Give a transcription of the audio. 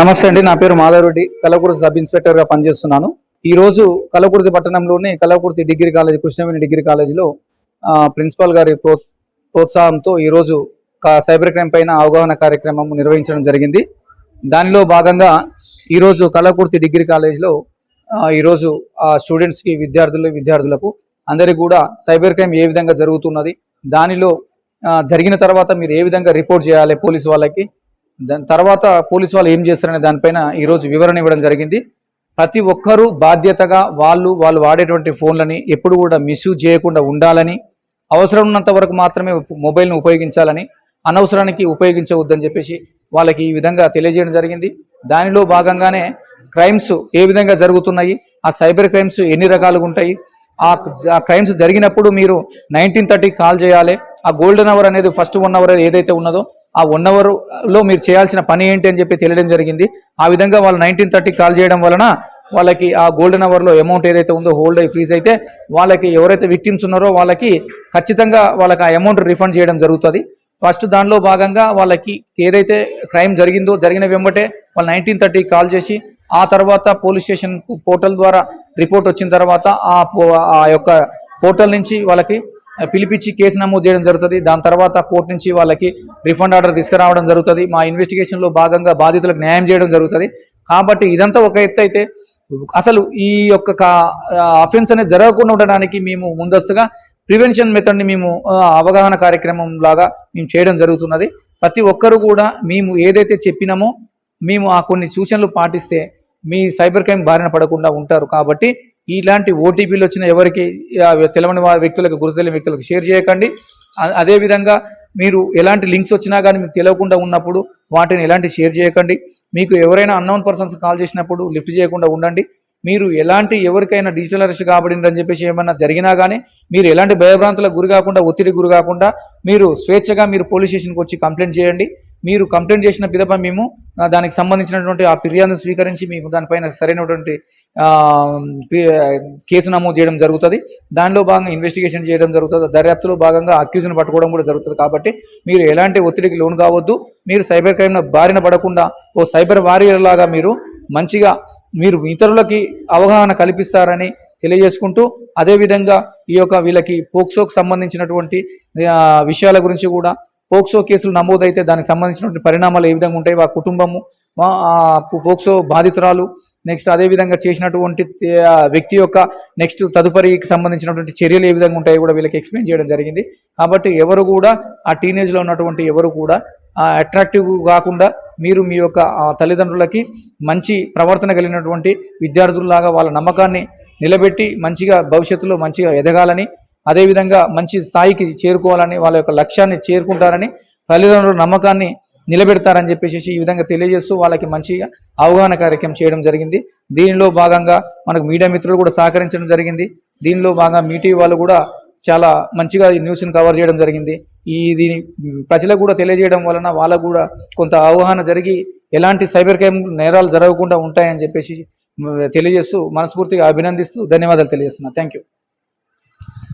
నమస్తే అండి నా పేరు మాధవరెడ్డి. కలకుర్తి సబ్ ఇన్స్పెక్టర్గా పనిచేస్తున్నాను. ఈ రోజు కలకుర్తి పట్టణంలోని Kalakurthi degree college Krishnaveni degree కాలేజీలో ప్రిన్సిపాల్ గారి ప్రో ప్రోత్సాహంతో ఈ రోజు సైబర్ క్రైమ్ పైన అవగాహన కార్యక్రమం నిర్వహించడం జరిగింది. దానిలో భాగంగా ఈరోజు కలకుర్తి డిగ్రీ కాలేజీలో ఈరోజు ఆ స్టూడెంట్స్కి విద్యార్థులు విద్యార్థులకు అందరికీ కూడా సైబర్ క్రైమ్ ఏ విధంగా జరుగుతున్నది దానిలో జరిగిన తర్వాత మీరు ఏ విధంగా రిపోర్ట్ చేయాలి పోలీసు వాళ్ళకి దాని తర్వాత పోలీసు వాళ్ళు ఏం చేస్తారనే దానిపైన ఈరోజు వివరణ ఇవ్వడం జరిగింది. ప్రతి ఒక్కరూ బాధ్యతగా వాళ్ళు వాళ్ళు వాడేటువంటి ఫోన్లని ఎప్పుడు కూడా మిస్యూజ్ చేయకుండా ఉండాలని అవసరం ఉన్నంత వరకు మాత్రమే మొబైల్ను ఉపయోగించాలని అనవసరానికి ఉపయోగించవద్దని చెప్పేసి వాళ్ళకి ఈ విధంగా తెలియజేయడం జరిగింది. దానిలో భాగంగానే క్రైమ్స్ ఏ విధంగా జరుగుతున్నాయి ఆ సైబర్ క్రైమ్స్ ఎన్ని రకాలుగా ఉంటాయి ఆ క్రైమ్స్ జరిగినప్పుడు మీరు నైన్టీన్ థర్టీకి కాల్ చేయాలి ఆ గోల్డెన్ అవర్ అనేది ఫస్ట్ వన్ అవర్ ఏదైతే ఉన్నదో ఆ వన్ అవర్లో మీరు చేయాల్సిన పని ఏంటి అని చెప్పి తెలియడం జరిగింది. ఆ విధంగా వాళ్ళు నైన్టీన్ థర్టీ కాల్ చేయడం వలన వాళ్ళకి ఆ గోల్డెన్ అవర్లో అమౌంట్ ఏదైతే ఉందో హోల్డ్ అయ్యి ఫ్రీజ్ అయితే వాళ్ళకి ఎవరైతే విక్టిమ్స్ ఉన్నారో వాళ్ళకి ఖచ్చితంగా వాళ్ళకి ఆ అమౌంట్ రిఫండ్ చేయడం జరుగుతుంది. ఫస్ట్ దానిలో భాగంగా వాళ్ళకి ఏదైతే క్రైమ్ జరిగిందో జరిగిన వెంబటే వాళ్ళు నైన్టీన్ థర్టీ కాల్ చేసి ఆ తర్వాత పోలీస్ స్టేషన్ పోర్టల్ ద్వారా రిపోర్ట్ వచ్చిన తర్వాత ఆ పో- ఆ యొక్క పోర్టల్ నుంచి వాళ్ళకి పిలిపించి కేసు నమోదు చేయడం జరుగుతుంది. దాని తర్వాత కోర్టు నుంచి వాళ్ళకి రిఫండ్ ఆర్డర్ తీసుకురావడం జరుగుతుంది. మా ఇన్వెస్టిగేషన్లో భాగంగా బాధితులకు న్యాయం చేయడం జరుగుతుంది. కాబట్టి ఇదంతా ఒక ఎత్తు అయితే అసలు ఈ యొక్క అఫెన్స్ అనేది జరగకుండా ఉండడానికి మేము ముందస్తుగా ప్రివెన్షన్ మెథడ్ని మేము అవగాహన కార్యక్రమం లాగా మేము చేయడం జరుగుతున్నది. ప్రతి ఒక్కరు కూడా మేము ఏదైతే చెప్పినామో మేము ఆ కొన్ని సూచనలు పాటిస్తే మీ సైబర్ క్రైమ్ బారిన పడకుండా ఉంటారు. కాబట్టి ఇలాంటి ఓటీపీలు వచ్చిన ఎవరికి తెలవని వారి వ్యక్తులకు గుర్తు వ్యక్తులకు షేర్ చేయకండి. అదేవిధంగా మీరు ఎలాంటి లింక్స్ వచ్చినా కానీ మీకు తెలియకుండా ఉన్నప్పుడు వాటిని ఎలాంటి షేర్ చేయకండి. మీకు ఎవరైనా అన్నోన్ పర్సన్స్ కాల్ చేసినప్పుడు లిఫ్ట్ చేయకుండా ఉండండి. మీరు ఎలాంటి ఎవరికైనా డిజిటల్ అరెస్ట్ కాబడిందని చెప్పేసి ఏమన్నా జరిగినా కానీ మీరు ఎలాంటి భయభ్రాంతులకు గురి కాకుండా ఒత్తిడి గురి కాకుండా మీరు స్వేచ్ఛగా మీరు పోలీస్ స్టేషన్కి వచ్చి కంప్లైంట్ చేయండి. మీరు కంప్లైంట్ చేసిన పిదప మేము దానికి సంబంధించినటువంటి ఆ ఫిర్యాదును స్వీకరించి మేము దానిపైన సరైనటువంటి కేసు నమోదు చేయడం జరుగుతుంది. దానిలో భాగంగా ఇన్వెస్టిగేషన్ చేయడం జరుగుతుంది. దర్యాప్తులో భాగంగా అక్యూజ్ను పట్టుకోవడం కూడా జరుగుతుంది. కాబట్టి మీరు ఎలాంటి ఒత్తిడికి లోను కావద్దు. మీరు సైబర్ క్రైమ్ బారిన పడకుండా ఓ సైబర్ వారియర్ లాగా మీరు మంచిగా మీరు ఇతరులకి అవగాహన కల్పిస్తారని తెలియజేసుకుంటూ అదేవిధంగా ఈ యొక్క వీళ్ళకి పోక్సోకు సంబంధించినటువంటి విషయాల గురించి కూడా పోక్సో కేసులు నమోదైతే దానికి సంబంధించినటువంటి పరిణామాలు ఏ విధంగా ఉంటాయి ఆ కుటుంబము పోక్సో బాధితురాలు నెక్స్ట్ అదేవిధంగా చేసినటువంటి వ్యక్తి యొక్క నెక్స్ట్ తదుపరికి సంబంధించినటువంటి చర్యలు ఏ విధంగా ఉంటాయో కూడా వీళ్ళకి ఎక్స్ప్లెయిన్ చేయడం జరిగింది. కాబట్టి ఎవరు కూడా ఆ టీనేజ్లో ఉన్నటువంటి ఎవరు కూడా అట్రాక్టివ్ కాకుండా మీరు మీ యొక్క తల్లిదండ్రులకి మంచి ప్రవర్తన కలిగినటువంటి విద్యార్థుల్లాగా వాళ్ళ నమ్మకాన్ని నిలబెట్టి మంచిగా భవిష్యత్తులో మంచిగా ఎదగాలని అదేవిధంగా మంచి స్థాయికి చేరుకోవాలని వాళ్ళ యొక్క లక్ష్యాన్ని చేరుకుంటారని తల్లిదండ్రుల నమ్మకాన్ని నిలబెడతారని చెప్పేసి ఈ విధంగా తెలియజేస్తూ వాళ్ళకి మంచిగా అవగాహన కార్యక్రమం చేయడం జరిగింది. దీనిలో భాగంగా మనకు మీడియా మిత్రులు కూడా సహకరించడం జరిగింది. దీనిలో భాగంగా మీటీ వాళ్ళు కూడా చాలా మంచిగా ఈ న్యూస్ని కవర్ చేయడం జరిగింది. ఈ దీని ప్రజలకు కూడా తెలియజేయడం వలన వాళ్ళకు కూడా కొంత అవగాహన జరిగి ఎలాంటి సైబర్ క్రైమ్ నేరాలు జరగకుండా ఉంటాయని చెప్పేసి తెలియజేస్తూ మనస్ఫూర్తిగా అభినందిస్తూ ధన్యవాదాలు తెలియజేస్తున్నా. Thank you.